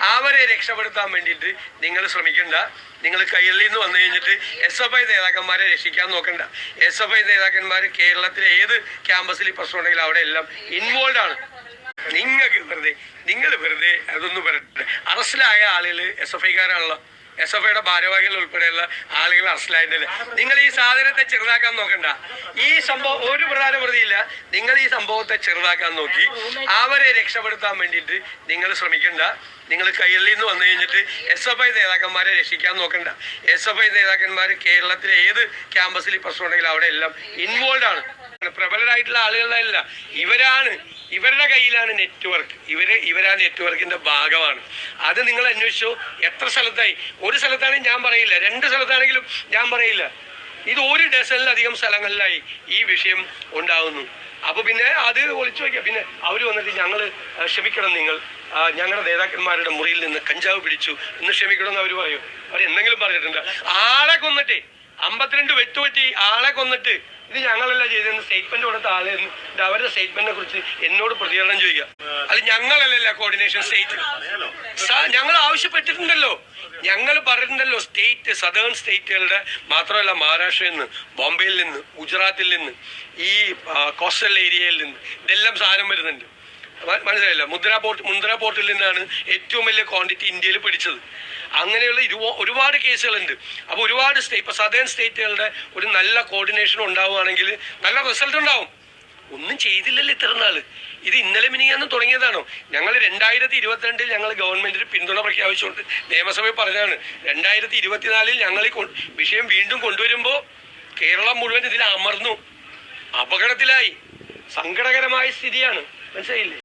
അവരെ രക്ഷപ്പെടുത്താൻ വേണ്ടിയിട്ട് നിങ്ങൾ ശ്രമിക്കണ്ട. നിങ്ങൾ കയ്യിൽ നിന്ന് വന്നു കഴിഞ്ഞിട്ട് എസ് എഫ് ഐ നേതാക്കന്മാരെ രക്ഷിക്കാൻ നോക്കണ്ട. എസ് എഫ് ഐ നേതാക്കന്മാർ കേരളത്തിലെ ഏത് ക്യാമ്പസിൽ പ്രശ്നം ഉണ്ടെങ്കിലും അവിടെ എല്ലാം ഇൻവോൾവ് ആണ്. നിങ്ങൾക്ക് വെറുതെ നിങ്ങൾ വെറുതെ അതൊന്നും പറയട്ടെ അറസ്റ്റിലായ ആളുകൾ എസ് എഫ് ഐക്കാരാണല്ലോ എസ് എഫ് ഐയുടെ ഭാരവാഹികൾ ഉൾപ്പെടെയുള്ള ആളുകൾ അറസ്റ്റിലായിട്ടില്ല നിങ്ങൾ ഈ സാധനത്തെ ചെറുതാക്കാൻ നോക്കണ്ട. ഈ സംഭവം ഒരു പ്രധാന പ്രതിയില്ല. നിങ്ങൾ ഈ സംഭവത്തെ ചെറുതാക്കാൻ നോക്കി. അവരെ രക്ഷപ്പെടുത്താൻ വേണ്ടിയിട്ട് നിങ്ങൾ ശ്രമിക്കണ്ട. നിങ്ങൾ കയ്യിൽ നിന്ന് വന്നു കഴിഞ്ഞിട്ട് എസ് എഫ് ഐ നേതാക്കന്മാരെ രക്ഷിക്കാൻ നോക്കണ്ട. എസ് എഫ് ഐ നേതാക്കന്മാർ കേരളത്തിലെ ഏത് ക്യാമ്പസിൽ പ്രശ്നമുണ്ടെങ്കിലും അവിടെ എല്ലാം ഇൻവോൾവ് ആണ്. പ്രബലരായിട്ടുള്ള ആളുകളല്ല ഇവരാണ് ഇവരുടെ കയ്യിലാണ് നെറ്റ്വർക്ക്. ഇവർ ഇവരാ നെറ്റ്വർക്കിന്റെ ഭാഗമാണ്. അത് നിങ്ങൾ അന്വേഷിച്ചു. എത്ര സ്ഥലത്തായി? ഒരു സ്ഥലത്താണെങ്കിൽ ഞാൻ പറയില്ല. രണ്ട് സ്ഥലത്താണെങ്കിലും ഞാൻ പറയില്ല. ഇത് ഒരു ഡസനിലധികം സ്ഥലങ്ങളിലായി ഈ വിഷയം ഉണ്ടാകുന്നു അപ്പൊ പിന്നെ അത് ഒളിച്ചു വയ്ക്കുക പിന്നെ അവർ വന്നിട്ട് ഞങ്ങൾ ക്ഷമിക്കണം നിങ്ങൾ. ഞങ്ങളുടെ നേതാക്കന്മാരുടെ മുറിയിൽ നിന്ന് കഞ്ചാവ് പിടിച്ചു. എന്ന് ക്ഷമിക്കണം എന്ന് അവർ പറയും. അവർ എന്തെങ്കിലും പറഞ്ഞിട്ടുണ്ട്. ആളെ കൊന്നിട്ടേ. അമ്പത്തിരണ്ട് വെട്ടുപറ്റി ആളെ കൊന്നിട്ട് ഇത് ഞങ്ങളല്ല ചെയ്തതെന്ന് സ്റ്റേറ്റ്മെന്റ് കൊടുത്ത ആളെ അവരുടെ സ്റ്റേറ്റ്മെന്റിനെ കുറിച്ച് എന്നോട് പ്രതികരണം ചെയ്യുക അത് ഞങ്ങളല്ലല്ല കോർഡിനേഷൻ സ്റ്റേറ്റ് ഞങ്ങൾ ആവശ്യപ്പെട്ടിട്ടുണ്ടല്ലോ. ഞങ്ങൾ പറഞ്ഞിട്ടുണ്ടല്ലോ സ്റ്റേറ്റ് സദേൺ സ്റ്റേറ്റുകളുടെ മാത്രമല്ല മഹാരാഷ്ട്രയിൽ നിന്ന് ബോംബെയിൽ നിന്ന് ഗുജറാത്തിൽ നിന്ന് ഈ കോസ്റ്റൽ ഏരിയയിൽ നിന്ന് ഇതെല്ലാം സാധനം വരുന്നുണ്ട്. മനസ്സിലായില്ല. മുദ്ര പോർട്ട് മുദ്ര പോർട്ടിൽ നിന്നാണ് ഏറ്റവും വലിയ ക്വാണ്ടിറ്റി ഇന്ത്യയിൽ പിടിച്ചത്. അങ്ങനെയുള്ള ഇരുവ- ഒരുപാട് കേസുകളുണ്ട്. അപ്പോൾ ഒരുപാട് സ്റ്റേറ്റ് ഇപ്പോൾ സദേൺ സ്റ്റേറ്റുകളുടെ ഒരു നല്ല കോർഡിനേഷൻ ഉണ്ടാവുകയാണെങ്കിൽ നല്ല റിസൾട്ട് ഉണ്ടാവും. ഒന്നും ചെയ്തില്ലല്ലോ ഇത്ര നാൾ ഇത് ഇന്നലെ മിനിങ്ങാന്ന് തുടങ്ങിയതാണോ? ഞങ്ങൾ രണ്ടായിരത്തി ഇരുപത്തിരണ്ടിൽ ഞങ്ങൾ ഗവൺമെന്റിന് പിന്തുണ പ്രഖ്യാപിച്ചുകൊണ്ട് നിയമസഭയിൽ പറഞ്ഞാണ് രണ്ടായിരത്തി ഇരുപത്തിനാലിൽ ഞങ്ങൾ വിഷയം വീണ്ടും കൊണ്ടുവരുമ്പോൾ കേരളം മുഴുവൻ ഇതിൽ അമർന്നു. അപകടത്തിലായി. സങ്കടകരമായ സ്ഥിതിയാണ്. മനസ്സിലായില്ലേ?